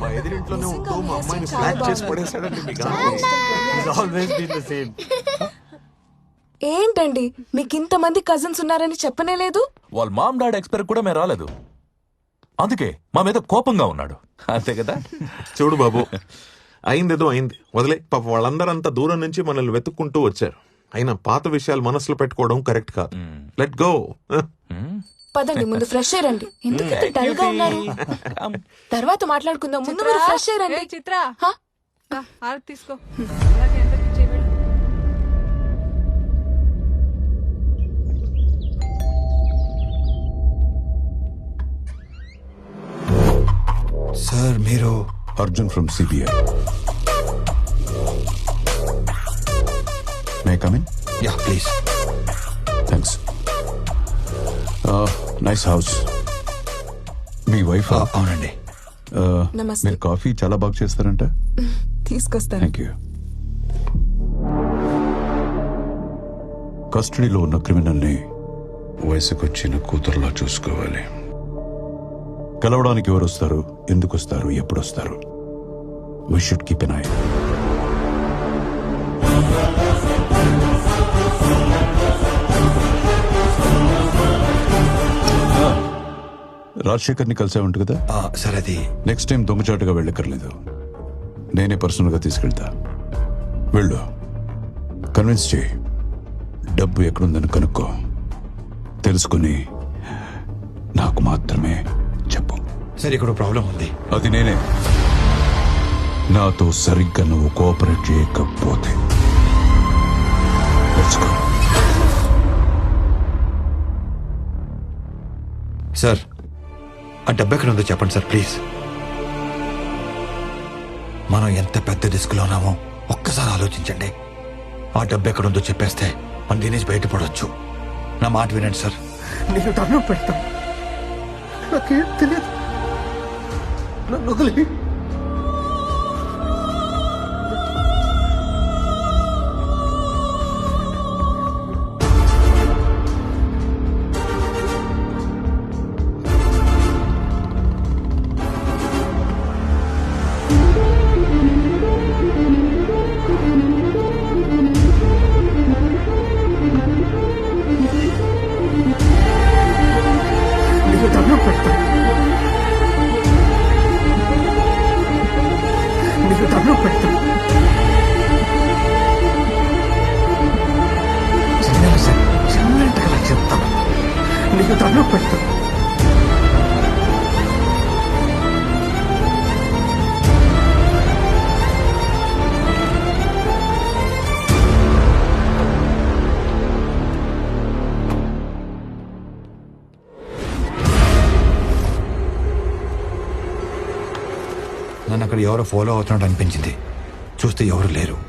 మా ఎదురింట్లోనే ఉంటూ మా అమ్మాయిని చాలా చేసి పడేశాడండి మీకు ఆల్వేస్ బీన్ ద సేమ్ ఏంటండి? మీకు ఇంతమంది కజిన్స్ ఉన్నారని చెప్పనే లేదు? వాళ్ళ మామ్ డాడ్ ఎక్స్పైర్ కూడా మేము రాలేదు. అందుకే మా మీద కోపంగా ఉన్నాడు. అంతే కదా? చూడు బాబు అయిందేదో అయింది. వదిలే పాప వాళ్ళందరూ అంత దూరం నుంచి మనల్ని వెతుక్కుంటూ వచ్చారు. అయినా పాత విషయాలు మనసులో పెట్టుకోవడం కరెక్ట్ కాదు. లెట్ గో పదండి ముందు ఫ్రెష్ అయ్యండి ఎందుకు ఇంత డల్గా ఉన్నారు? తర్వాత మాట్లాడుకుందాం. ముందు మీరు ఫ్రెష్ అయ్యండి ఏ చిత్ర? తీసుకో. సార్ మీరు Arjun from CBI may come in yeah please nice house me wife అవునండి. నమస్తే. మీరు కాఫీ చాలా బాగా చేస్తారంట? తీసుకొస్తాను. థ్యాంక్ యూ కస్టడీలో ఉన్న క్రిమినల్ని వయసుకొచ్చిన కూతురులా చూసుకోవాలి. కలవడానికి ఎవరు వస్తారు ఎందుకు వస్తారు ఎప్పుడు వస్తారు we should keep an eye రాజశేఖర్ని కలిసే ఉంటుంది కదా? సార్ అది నెక్స్ట్ టైం దొంగచాటుగా వెళ్ళక్కర్లేదు. నేనే పర్సనల్గా తీసుకెళ్తా. వెళ్ళు. కన్విన్స్ చేయి. డబ్బు ఎక్కడుందని కనుక్కో. తెలుసుకుని నాకు మాత్రమే చెప్పు. సార్ ఇక్కడ ప్రాబ్లం ఉంది. అది నేనే. నాతో సరిగ్గా నువ్వు కోఆపరేట్ చేయకపోతే. Let's go. సార్ ఆ డబ్బు ఎక్కడ ఉందో చెప్పండి సార్ ప్లీజ్. మనం ఎంత పెద్ద రిస్క్లో ఉన్నామో ఒక్కసారి ఆలోచించండి. ఆ డబ్బు ఎక్కడ ఉందో చెప్పేస్తే మన దీనేసి బయటపడవచ్చు నా మాట వినండి సార్. నేను దండం పెడతాను. నాకేం తెలియదు. నన్ను నీకు దండం నన్ను అక్కడ ఎవరో ఫాలో అవుతున్నట్టు అనిపించింది. చూస్తే ఎవరు లేరు.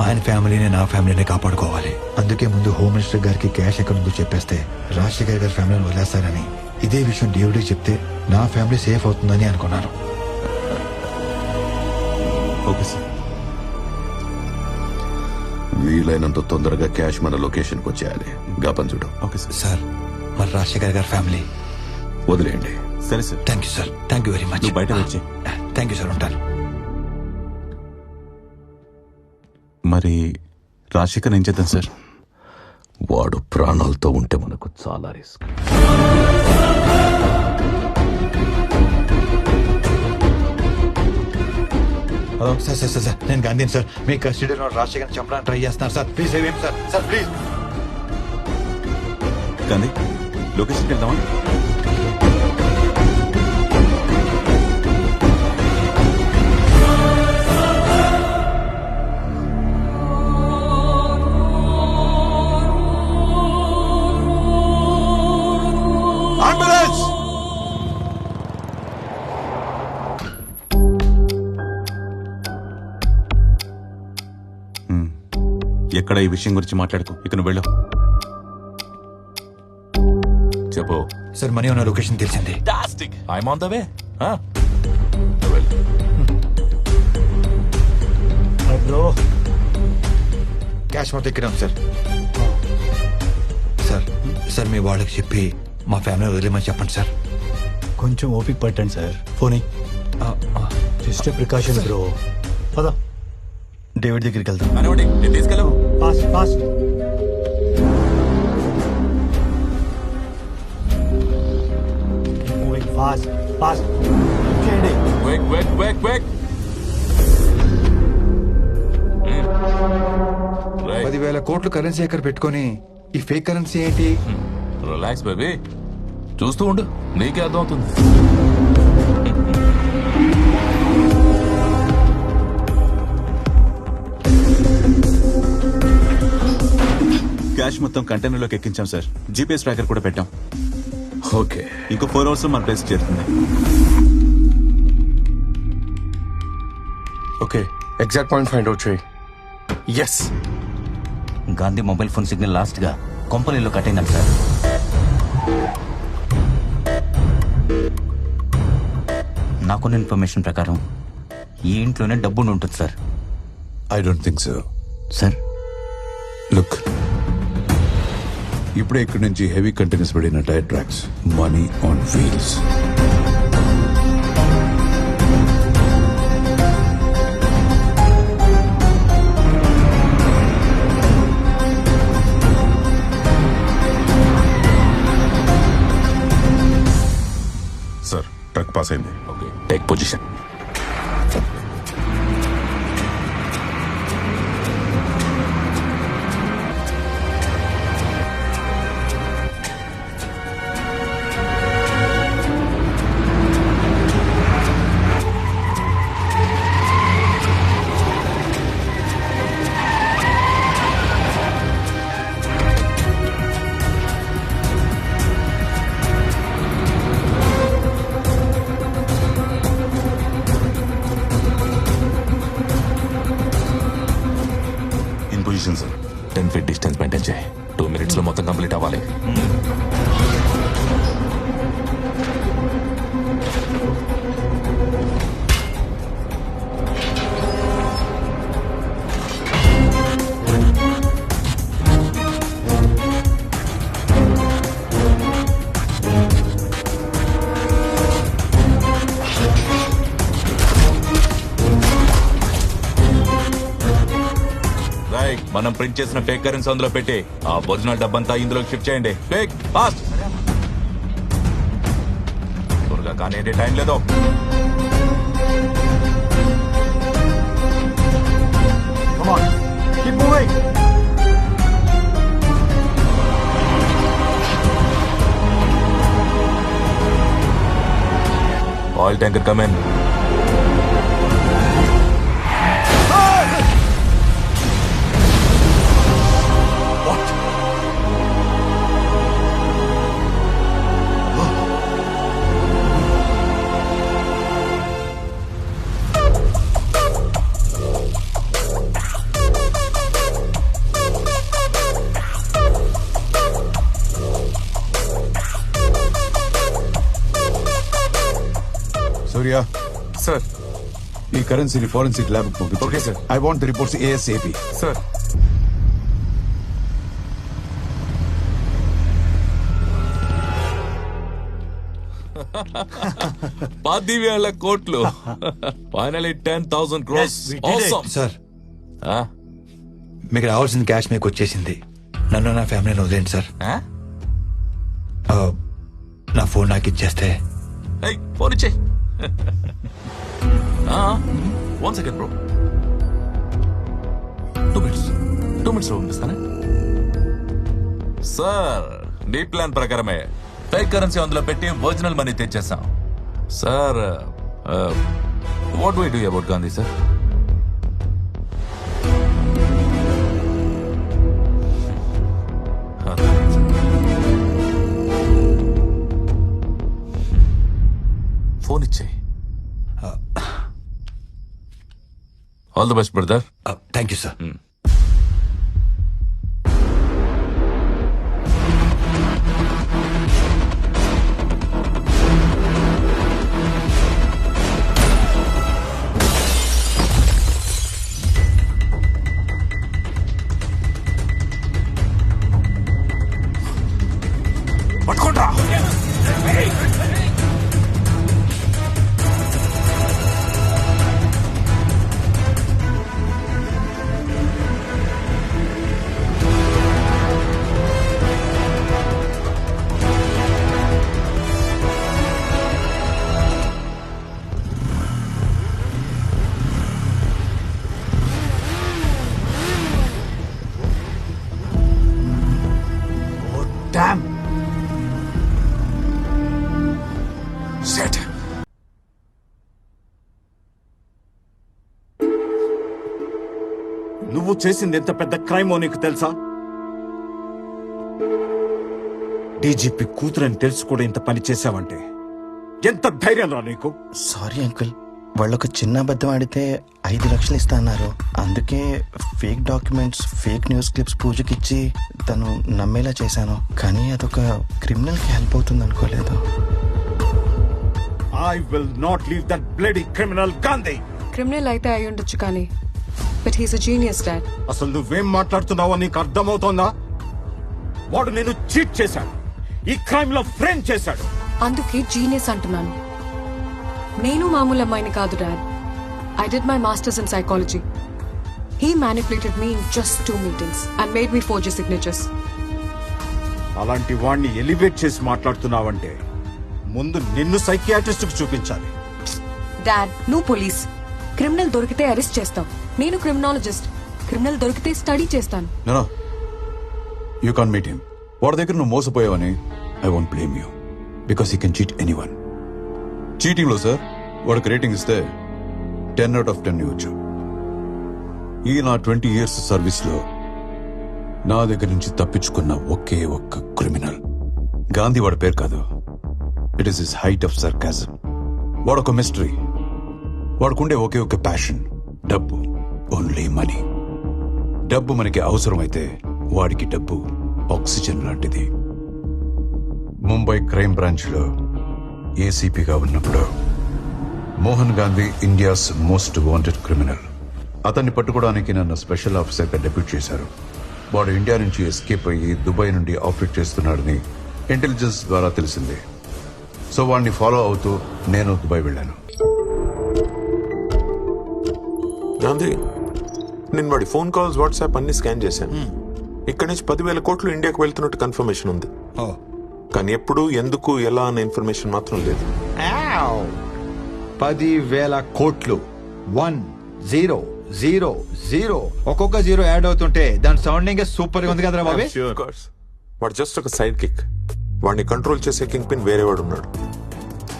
ఆయన ఫ్యామిలీని నా ఫ్యామిలీని కాపాడుకోవాలి. అందుకే ముందు హోమ్ మినిస్టర్ గారికి క్యాష్ ఎక్కడ ఉందో చెప్పేస్తే రాజశేఖర్ గారి ఫ్యామిలీని వదిలేస్తారని. ఇదే విషయం దేవుడికి చెప్తే నా ఫ్యామిలీ సేఫ్ అవుతుందని అనుకున్నాను. Okay sir. వీలైనంత తొందరగా క్యాష్ మన లొకేషన్కి వచ్చేయాలి. గాపన్ చూడు. Okay sir. సార్ మరి రాజశేఖర్ గారి ఫ్యామిలీ. వదిలేయండి. సరే sir. Thank you sir thank you very much నువ్వు బయట వచ్చి. థ్యాంక్ యూ సార్ ఉంటాను. మరి రాజశేఖర్ ఏం చేద్దాం సార్? వాడు ప్రాణాలతో ఉంటే మనకు చాలా risk. Hello sir sir sir sir నేను గాంధీని సార్. మీ కస్టడీలో రాజశేఖర్ చంపడానికి ట్రై చేస్తున్నారు సార్. ప్లీజ్ ఏం సార్? సార్ ప్లీజ్ కానీ లొకేషన్కి వెళ్దామా? ఎక్కడ ఈ విషయం గురించి మాట్లాడుకో ఇక నువ్వు వెళ్ళు. చెప్పు. సార్ మనీ ఉన్న లొకేషన్ తెలిసింది. I'm on the way bro cash మొత్తం ఎక్కినాం సార్. సార్ సార్ మీ వాళ్ళకి చెప్పి మా ఫ్యామిలీ వదిలేమని చెప్పండి సార్. కొంచెం ఓపిక పట్టండి సార్. ఆ, జస్ట్ ప్రికాషన్ బ్రో పద. డేవిడ్ దగ్గరికి వెళ్దాం. మనోడి నేను తీసుకెళ్ళు. Fast fast. Moving fast fast చేయండి. వెక్ వెక్ వెక్ వెక్ పదివేల కోట్లు కరెన్సీ ఎక్కడ పెట్టుకొని ఈ ఫేక్ కరెన్సీ ఏంటి? రిలాక్స్ బేబీ చూస్తూ ఉండు. నీకే అర్థమవుతుంది. క్యాష్ మొత్తం కంటైనర్లోకి ఎక్కించాం సార్. జీపీఎస్ ట్రాకర్ కూడా పెట్టాం. ఓకే. ఇంకో ఫోర్ అవర్స్ మన ప్లేస్ చేరుతుంది okay. Exact point find out చేయి yes Gandhi mobile phone signal లాస్ట్గా కొంపలిలో కట్ అయిందంట సార్. నాకున్న ఇన్ఫర్మేషన్ ప్రకారం ఈ ఇంట్లోనే డబ్బు ఉంటుంది sir. I don't think so sir. Look ఇప్పుడే ఇక్కడి నుంచి హెవీ కంటైనర్స్ పడిన tyre tracks money on wheels sir truck pass అయింది. ఓకే టేక్ పొజిషన్ కంప్లీట్ అవ్వాలి మనం ప్రింట్ చేసిన ఫేక్ కరెన్సీ అందులో పెట్టి ఆ ఒరిజినల్ డబ్బంతా ఇందులోకి షిఫ్ట్ చేయండి ఫేక్ ఫాస్ట్ త్వరగా కానీ టైం లేదు. Keep moving. Oil tanker Surya ఈ కరెన్సీని ఫోరెన్సిక్ ల్యాబ్ పంపించు. Okay, sir. I want the reports ASAP sir పదివేల కోట్లు. Finally ten thousand crores. Sir మీకు రావాల్సిన క్యాష్ మీకు వచ్చేసింది. నన్ను నా ఫ్యామిలీని వదిలేండి సార్ నా ఫోన్ నాకు ఇచ్చేస్తే. ఫోన్ ఇచ్చే one second bro two minutes two మినిట్స్లో పంపిస్తానే సార్ డీ ప్లాన్ ప్రకారమే. ఫేక్ కరెన్సీ అందులో పెట్టి original money తెచ్చేసాం sir what why do about Gandhi sir phone ఇచ్చేయి. All the best brother thank you sir set నువ్వు చేసింది ఎంత పెద్ద క్రైమో నీకు తెలుసా? డీజీపీ కూతురని తెలుసు కూడా ఇంత పని చేసావంటే ఎంత ధైర్యం రా నీకు? సారీ అంకుల్ వాళ్ళకు చిన్న అబద్ధం ఆడితే ఐదు లక్షలు ఇస్తా అన్నారు. అందుకే fake documents fake news clips పూజకిచ్చి తను నమ్మేలా చేశాను. కానీ అదొక క్రిమినల్కి హెల్ప్ అవుతుంది అనుకోలేదు. I will not leave that bloody criminal Gandhi criminal అయితే అయి ఉండొచ్చు కానీ but he's a genius dad అసలు నువ్వేం మాట్లాడుతున్నావో నీకు అర్థమవుతోందా? వాడు నేను చీట్ చేశాడు. ఈ క్రైమ్లో ఫ్రేమ్ చేశాడు. అందుకే జీనియస్ అంటున్నాను. నేను మామూలు అమ్మాయిని కాదు dad I did my masters in psychology he manipulated me in just two meetings and made me four signatures అలాంటి వాణ్ణి ఎలివేట్ చేసి మాట్లాడుతున్నావంటే ముందు నిన్ను సైకియాట్రిస్ట్కు చూపించాలి. డాడ్ నువ్వు పోలీస్. క్రిమినల్ దొరికితే అరెస్ట్ చేస్తావు నేను క్రిమినాలజిస్ట్. క్రిమినల్ దొరికితే స్టడీ చేస్తాను. No you can't meet him వాడి దగ్గర నువ్వు మోసపోయావని I won't blame you because you can cheat anyone చీటింగ్లో sir వాడికి రేటింగ్ ఇస్తే టెన్ అవుట్ ఆఫ్ టెన్ ఇవ్వచ్చు. ఈ నా ట్వంటీ ఇయర్స్ సర్వీస్లో నా దగ్గర నుంచి తప్పించుకున్న ఒకే ఒక్క క్రిమినల్ గాంధీ వాడి పేరు కాదు. It is is height of sarcasm వాడొక మిస్టరీ వాడుకుండే ఒకే ఒక ప్యాషన్ డబ్బు. ఓన్లీ మనీ డబ్బు మనకి అవసరమైతే వాడికి డబ్బు ఆక్సిజన్ లాంటిది. ముంబై క్రైమ్ బ్రాంచ్లో ఏసీపీగా ఉన్నప్పుడు Mohan Gandhi India's most wanted criminal అతన్ని పట్టుకోవడానికి నన్ను స్పెషల్ ఆఫీసర్గా డెప్యూట్ చేశారు. వాడు ఇండియా నుంచి ఎస్కేప్ అయ్యి దుబాయ్ నుండి ఆపరేట్ చేస్తున్నాడని ఇంటెలిజెన్స్ ద్వారా తెలిసింది. సో వాడిని ఫాలో అవుతూ నేను దుబాయ్ వెళ్ళాను. గాంధీ నేను వాడి ఫోన్ కాల్స్ వాట్సాప్ అన్ని స్కాన్ చేశాను. ఇక్కడి నుంచి పదివేల కోట్లు ఇండియాకు వెళ్తున్నట్టు కన్ఫర్మేషన్ ఉంది. కానీ ఎప్పుడు ఎందుకు ఎలా అన్న ఇన్ఫర్మేషన్ మాత్రం లేదు. పది వేల కోట్లు. One zero zero zero. ఒక్కొక్క జీరో యాడ్ అవుతుంటే దాని సౌండింగ్ సూపర్గా ఉంది కదరా బాబే. వాడు జస్ట్ ఒక సైడ్ కిక్ వాడిని కంట్రోల్ చేసే కింగ్ పిన్ వేరే వాడు ఉన్నాడు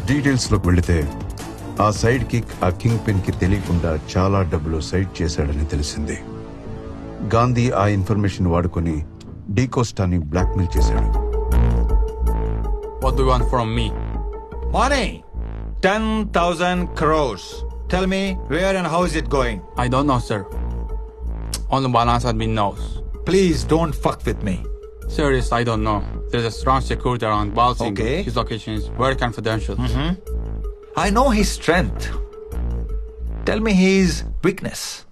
డీటెయిల్స్లోకి వెళితే ఆ సైడ్ కిక్ ఆ కింగ్ పిన్కి తెలియకుండా చాలా డబ్బులు సైడ్ చేశాడని తెలిసింది గాంధీ ఆ ఇన్ఫర్మేషన్ వాడుకొని డీకోస్టాని బ్లాక్మెయిల్ చేశాడు What do you want from me? Money ten thousand crores tell me where and how is it going I don't know, sir. Only balance admin knows. Please don't fuck with me Serious, I don't know. There's a strong security around Balsing. Okay. His location is very confidential. Mm -hmm. I know his strength. Tell me his weakness.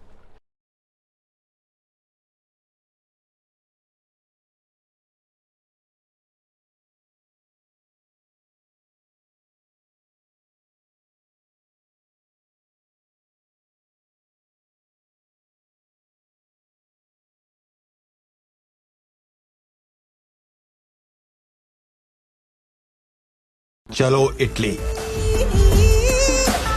చలో ఇడ్లీ